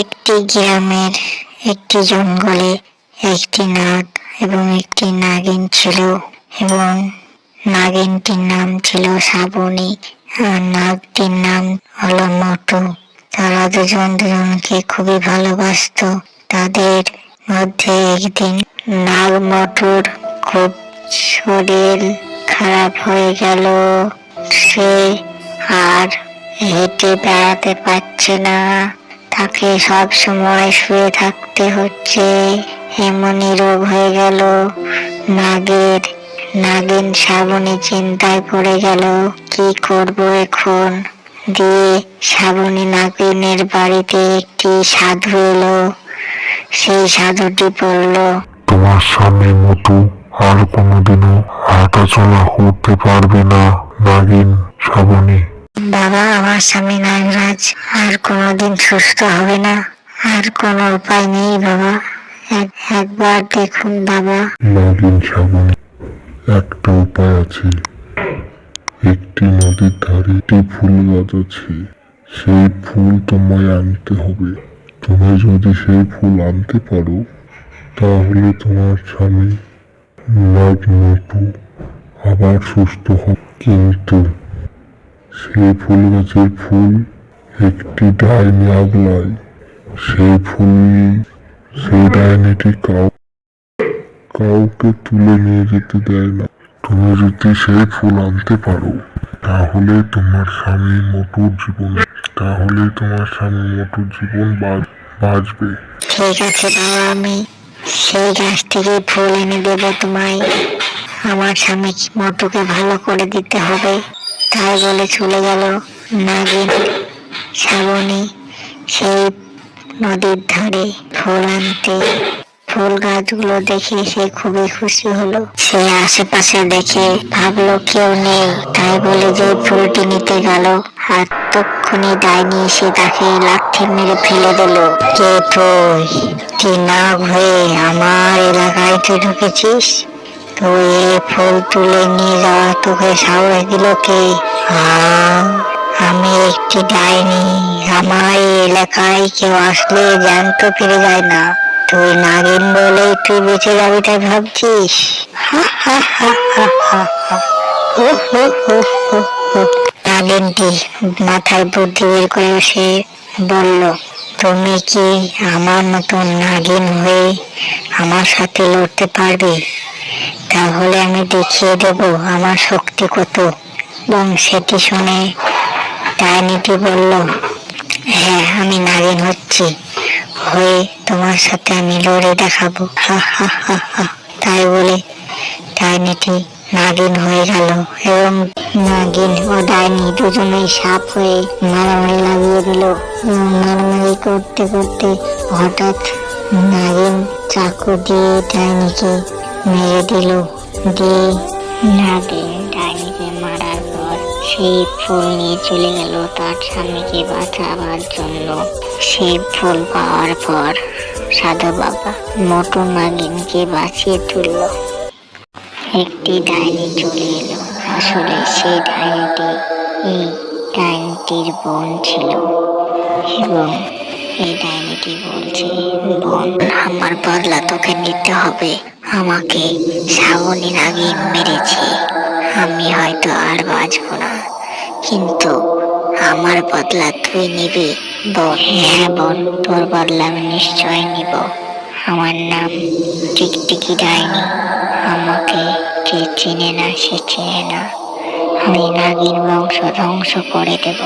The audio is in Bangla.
একটি গ্রামের একটি জঙ্গলে একটি নাগ এবং একটি নাগিন ছিল এবং নাগিনটির নাম ছিল শ্রাবণী আর নাগটির নাম হলো মটু। তারা দুজন দুজনকে খুবই ভালোবাসতো। তাদের মধ্যে একদিন নাগ মটুর খুব শরীর খারাপ হয়ে গেল। সে আর হেঁটে বেড়াতে পারছে না। তাকে সব সময় শুয়ে থাকতে হচ্ছে। এমনই রোগ হয়ে গেল। নাগের, নাগিন শ্রাবণী চিন্তায় পড়ে গেল। কি করব এখন? দিয়ে শ্রাবণী নাগিনের বাড়িতে একটি সাধু এলো। সেই সাধুটি বলল, তোমার স্বামী মতো আর কোনোদিনও হাঁটা চলা করতে পারবে না, নাগিন শ্রাবণী বাবা আমার স্বামী নাগরাজ। আর কোনোদিন সুস্থ হবে না। আর কোনো উপায় নেই বাবা। একবার দেখুন বাবা। নাগিন শ্রাবণী একটা উপায় আছে। একটি নদীর ধারে একটি ফুল গাছ আছে। সেই ফুল তোমায় আনতে হবে। তুমি যদি সেই ফুল আনতে পারো, তাহলে তোমার স্বামী নাগ মটু আবার সুস্থ হবে। কিন্তু সেই ফুল গাছের ফুল, একটি ডাইনি আগলায়। সেই ফুল সেই ডাইনিটি কাউ, কাউকে তুলে নিয়ে যেতে দেয় না। তুমি যদি সেই ফুল আনতে পারো, তাহলে তোমার স্বামী মোটুর জীবন, তাহলে তোমার স্বামী মোটুর জীবন বাঁচ- বাঁচবে। ঠিক আছে বাবা, আমি সেই গাছ থেকে ফুল এনে দেবো তোমায়। আমার স্বামী মটুকে ভালো করে দিতে হবে। তাই বলে চলে গেল নাগিন, শ্রাবণী, সেই নদীর ধারে ফুল আনতে। ফুল গাছগুলো দেখে সে খুবই খুশি হলো। সে আশেপাশে দেখে ভাবলো, কেউ নেই। তাই বলে যে ফুলটি নিতে গেল। আর তক্ষুনি ডাইনি এসে তাকে লাথি মেরে ফেলে দিল। কে তুই? তুই নাগ হয়ে আমার এলাকায় তুই ঢুকেছিস? তুই ফুল তুলে নিয়ে যাওয়া তোকে সাহস দিল কে? আমি একটি ডাইনি। আমার এলাকায় কেউ আসলে জ্যান্ত ফিরে যায় না। তুই নাগিন বলেই তুই বেঁচে যাবি তাই ভাবছিস। নাগিনটি মাথায় বুদ্ধি বের করে সে বলল তুমি কি আমার মতন নাগিন হয়ে আমার সাথে লড়তে পারবে? তাহলে আমি দেখিয়ে দেব আমার শক্তি কত। এবং সেটি শুনে ডাইনিটি বলল হ্যাঁ আমি নাগিন হচ্ছি। হয়ে তোমার সাথে আমি লড়ে দেখাবো। হা হা হা হা, তাই বলে ডাইনিটি নাগিন হয়ে গেল এবং নাগিন ও ডাইনি দুজনেই সাপ হয়ে মারামারি লাগিয়ে দিল এবং মারামারি করতে করতে হঠাৎ নাগিন চাকু দিয়ে ডাইনিকে মেরে দিল। দিয়ে নাগিন ডাইনিকে মারার পর সেই ফুল নিয়ে চলে গেল তার স্বামীকে বাঁচাবার জন্য। সেই ফুল পাওয়ার পর সাধু বাবা মোটু নাগিনকে বাঁচিয়ে তুলল। একটি ডাইনি চলে এলো। আসলে সেই ডাইনিটি এই ডাইনিটির বোন ছিল। এবং এই ডাইনিটি বলছে, বোন, আমার বদলা তোকে নিতে হবে। আমাকে শ্রাবণী আগে মেরেছে। আমি হয়তো আর বাঁচবো না। কিন্তু আমার বদলা তুই নিবি। বোন হ্যাঁ বোন, তোর বদলা আমি নিশ্চয় নিব। আমার নাম টিকটিকি ডাইনি। আমাকে যে চিনে না সে চিনে না। আমি নাগিন বংশ ধ্বংস করে দেব।